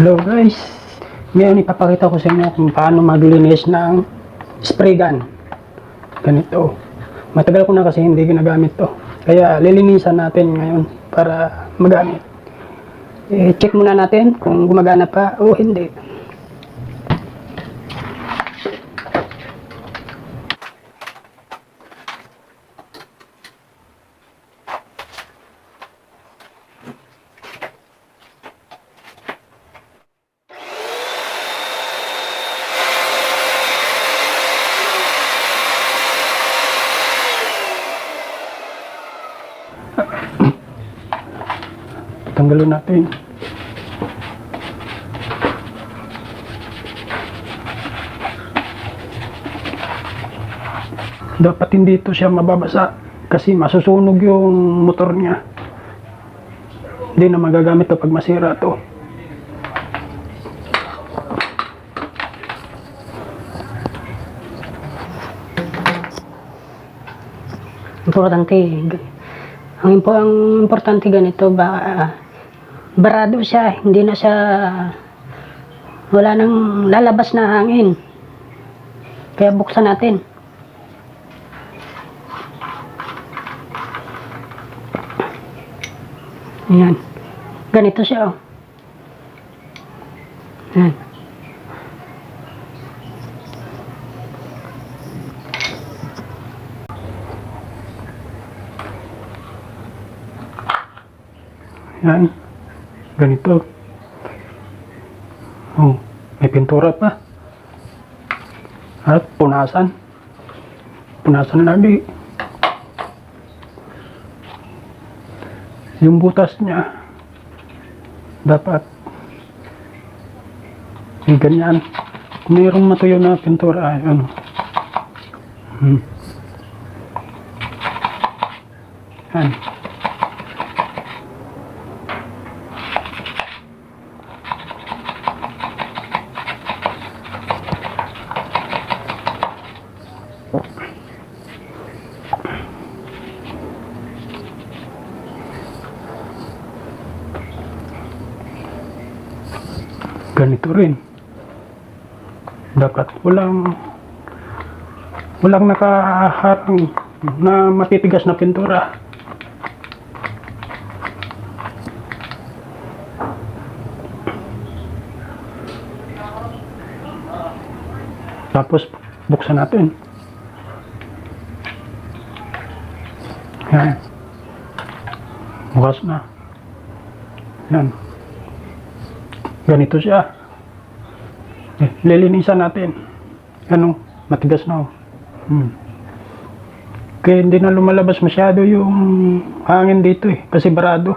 Hello guys, ngayon ipapakita ko sa inyo kung paano maglinis ng spray gun. Ganito. Matagal ko na kasi hindi ginagamit to. Kaya lilinisan natin ngayon para magamit. Eh, check muna natin kung gumagana pa o hindi. Tanggalin natin. Dapat hindi ito siya mababasa kasi masusunog yung motor niya. Hindi na magagamit ito pag masira to. Importante, ang, ang importante ganito ba, ah, barado siya, hindi na siya, wala nang lalabas na hangin. Kaya buksan natin. Ayan. Ganito siya, oh. Ayan. Yan. Ganito. Oh, may pintura pa. At punasan. Punasan lagi. Yung butas niya dapat may ganyan. Mayroong matuyo na pintura, ayun. Hmm. Yan. Ganito rin. Dapat walang walang nakaharang na matitigas na pintura. Tapos buksan natin. Yan. Bukas na. Yan ganito siya. Eh, lilinisan natin. Ano, matigas na. oh. Hmm. Kaya hindi na lumalabas masyado yung hangin dito eh, kasi barado.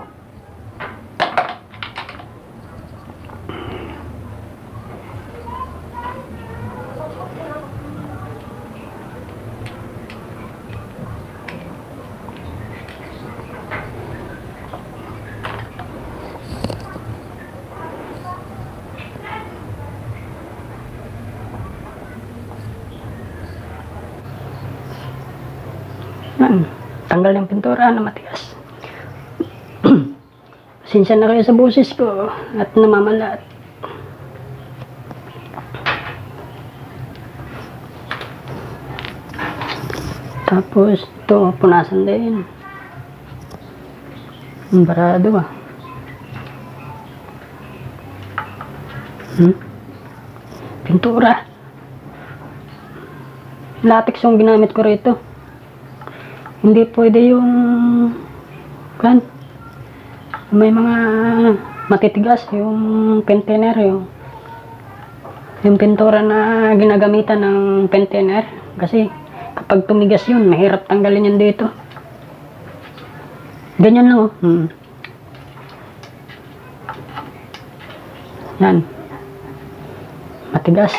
Yan. Tanggal yung pintura na matigas. Pasensya na kayo sa boses ko at namamalat. Tapos ito, punasan din. Ang barado ah. Hmm? Pintura. Latex yung ginamit ko rito. Hindi pwede yung kan may mga matitigas yung container yung yung pintura na ginagamitan ng container kasi kapag tumigas yun mahirap tanggalin yan dito. Ganyan lang oh. Hmm. yan. Matigas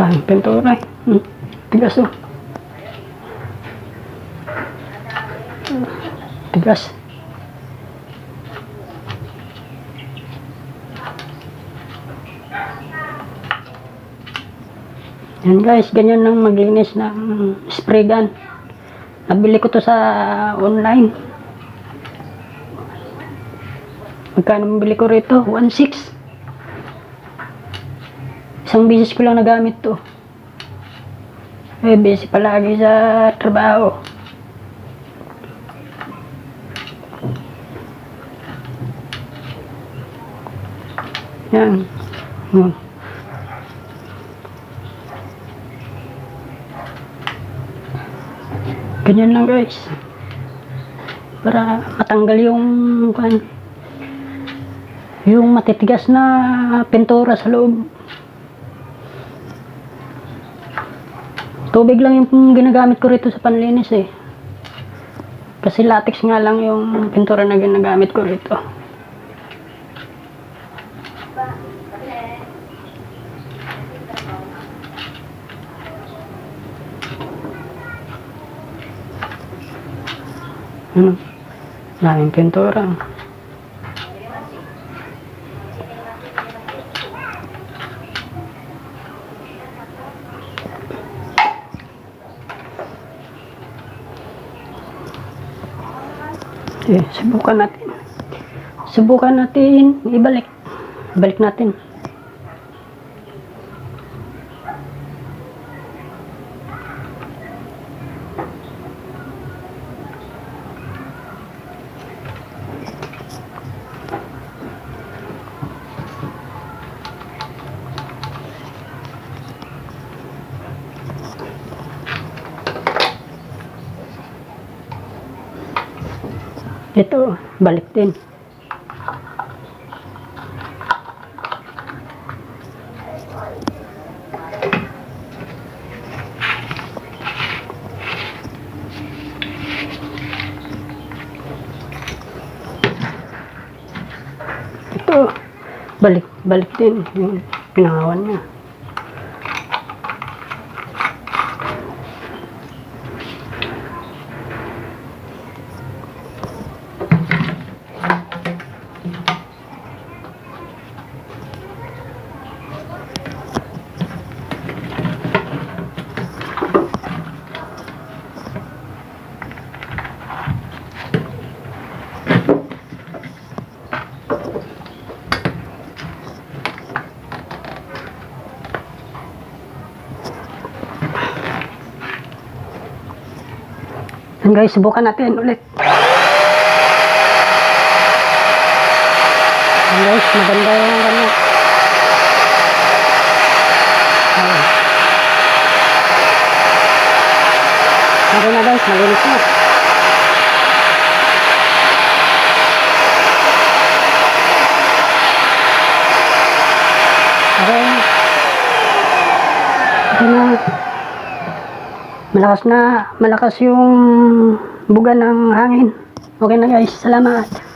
Daming pintura eh. Hmm. Tigas oh. Tigas. Yan guys, ganyan lang maglinis ng spray gun. Nabili ko to sa online. Magkano mabili ko rito? 1.6. Isang bisis ko lang nagamit to. Eh, busy palagi sa trabaho. Yan. Hmm. Ganyan lang guys. Para matanggal yung yung matitigas na pintura sa loob. Tubig lang yung ginagamit ko rito sa panlinis eh. Kasi latex nga lang yung pintura na ginagamit ko rito. Ano? Daming pintura. Okay, subukan natin. Subukan natin ibalik. Balik natin. Ito, balik din. Ito, balik, balik din yung pinangawan niya. Yan guys, subukan natin ulit. Yan guys, maganda yung ganyan. Ayan. Meron na guys, malinis na. Okay. Okay na. Malakas na, malakas yung buga ng hangin. Okay na guys, salamat.